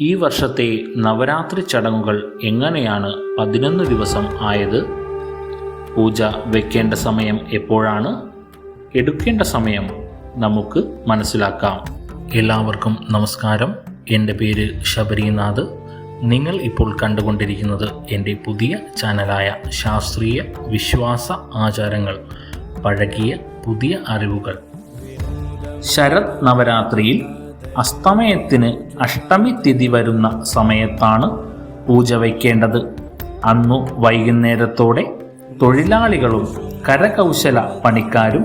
ഈ വർഷത്തെ നവരാത്രി ചടങ്ങുകൾ എങ്ങനെയാണ് പതിനൊന്ന് ദിവസം ആയത്? പൂജ വെക്കേണ്ട സമയം എപ്പോഴാണ്? എടുക്കേണ്ട സമയം നമുക്ക് മനസ്സിലാക്കാം. എല്ലാവർക്കും നമസ്കാരം. എന്റെ പേര് ശബരിനാഥ്. നിങ്ങൾ ഇപ്പോൾ കണ്ടുകൊണ്ടിരിക്കുന്നത് എന്റെ പുതിയ ചാനലായ ശാസ്ത്രീയ വിശ്വാസ ആചാരങ്ങൾ പഴകിയ പുതിയ അറിവുകൾ. ശരത് നവരാത്രിയിൽ അസ്തമയത്തിന് അഷ്ടമി തിഥി വരുന്ന സമയത്താണ് പൂജ വയ്ക്കേണ്ടത്. അന്നു വൈകുന്നേരത്തോടെ തൊഴിലാളികളും കരകൗശല പണിക്കാരും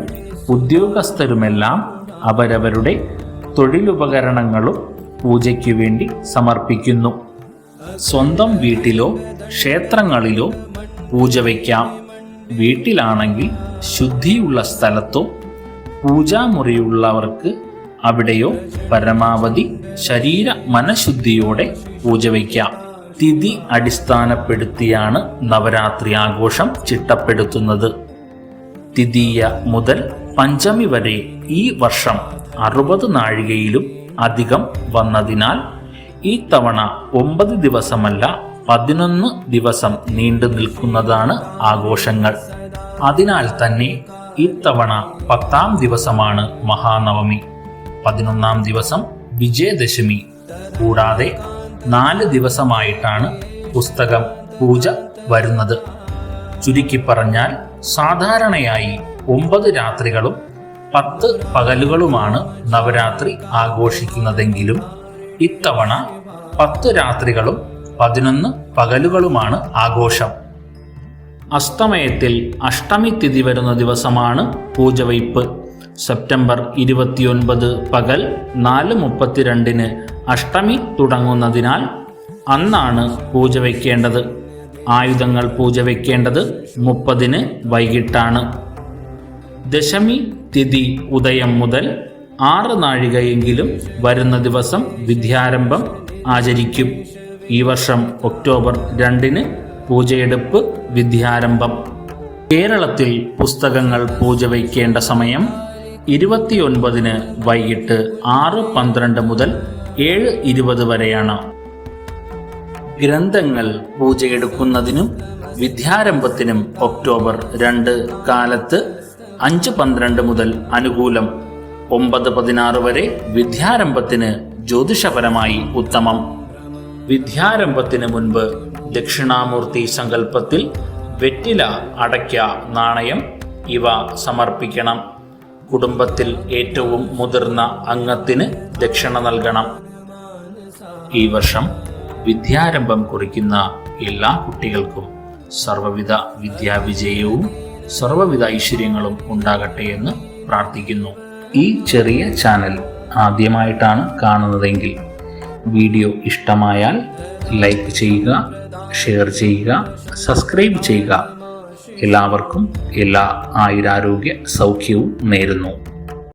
ഉദ്യോഗസ്ഥരുമെല്ലാം അവരവരുടെ തൊഴിലുപകരണങ്ങളും പൂജയ്ക്കു വേണ്ടി സമർപ്പിക്കുന്നു. സ്വന്തം വീട്ടിലോ ക്ഷേത്രങ്ങളിലോ പൂജ വയ്ക്കാം. വീട്ടിലാണെങ്കിൽ ശുദ്ധിയുള്ള സ്ഥലത്തോ പൂജാമുറിയുള്ളവർക്ക് അവിടെയോ പരമാവധി ശരീര മനഃശുദ്ധിയോടെ പൂജ വയ്ക്കാം. തിഥി അടിസ്ഥാനപ്പെടുത്തിയാണ് നവരാത്രി ആഘോഷം ചിട്ടപ്പെടുത്തുന്നത്. തിതീയ മുതൽ പഞ്ചമി വരെ ഈ വർഷം അറുപത് നാഴികയിലും അധികം വന്നതിനാൽ ഈ തവണ ഒമ്പത് ദിവസമല്ല പതിനൊന്ന് ദിവസം നീണ്ടു നിൽക്കുന്നതാണ് ആഘോഷങ്ങൾ. അതിനാൽ തന്നെ ഇത്തവണ പത്താം ദിവസമാണ് മഹാനവമി. പതിനൊന്നാം ദിവസം വിജയദശമി. കൂടാതെ നാല് ദിവസമായിട്ടാണ് പുസ്തകം പൂജ വരുന്നത്. ചുരുക്കി പറഞ്ഞാൽ സാധാരണയായി ഒമ്പത് രാത്രികളും പത്ത് പകലുകളുമാണ് നവരാത്രി ആഘോഷിക്കുന്നതെങ്കിലും ഇത്തവണ പത്ത് രാത്രികളും പതിനൊന്ന് പകലുകളുമാണ് ആഘോഷം. അസ്തമയത്തിൽ അഷ്ടമി തിഥി വരുന്ന ദിവസമാണ് പൂജവയ്പ് സെപ്റ്റംബർ ഇരുപത്തിയൊൻപത് പകൽ നാല് മുപ്പത്തിരണ്ടിന് അഷ്ടമി തുടങ്ങുന്നതിനാൽ അന്നാണ് പൂജ വയ്ക്കേണ്ടത് ആയുധങ്ങൾ പൂജ വയ്ക്കേണ്ടത് മുപ്പതിന് വൈകിട്ടാണ്. ദശമി തിഥി ഉദയം മുതൽ ആറ് നാഴികയെങ്കിലും വരുന്ന ദിവസം വിദ്യാരംഭം ആചരിക്കും. ഈ വർഷം ഒക്ടോബർ രണ്ടിന് പൂജയെടുപ്പ് വിദ്യാരംഭം. കേരളത്തിൽ പുസ്തകങ്ങൾ പൂജ വയ്ക്കേണ്ട സമയം ഇരുപത്തിയൊൻപതിന് വൈകിട്ട് ആറ് പന്ത്രണ്ട് മുതൽ ഏഴ് ഇരുപത് വരെയാണ്. ഗ്രന്ഥങ്ങൾ പൂജയെടുക്കുന്നതിനും വിദ്യാരംഭത്തിനും ഒക്ടോബർ രണ്ട് കാലത്ത് അഞ്ച് പന്ത്രണ്ട് മുതൽ അനുകൂലം ഒമ്പത് പതിനാറ് വരെ വിദ്യാരംഭത്തിന് ജ്യോതിഷപരമായി ഉത്തമം. വിദ്യാരംഭത്തിന് മുൻപ് ദക്ഷിണാമൂർത്തി സങ്കല്പത്തിൽ വെറ്റില അടയ്ക്ക നാണയം ഇവ സമർപ്പിക്കണം. കുടുംബത്തിൽ ഏറ്റവും മുതിർന്ന അംഗത്തിന് ദക്ഷിണ നൽകണം. ഈ വർഷം വിദ്യാരംഭം കുറിക്കുന്ന എല്ലാ കുട്ടികൾക്കും സർവവിധ വിദ്യാവിജയവും സർവവിധ ഐശ്വര്യങ്ങളും ഉണ്ടാകട്ടെ എന്ന് പ്രാർത്ഥിക്കുന്നു. ഈ ചെറിയ ചാനൽ ആദ്യമായിട്ടാണ് കാണുന്നതെങ്കിൽ വീഡിയോ ഇഷ്ടമായാൽ ലൈക്ക് ചെയ്യുക ഷെയർ ചെയ്യുക സബ്സ്ക്രൈബ് ചെയ്യുക. എല്ലാവർക്കും എല്ലാ ആയുരാരോഗ്യ സൗഖ്യവും നേരുന്നു.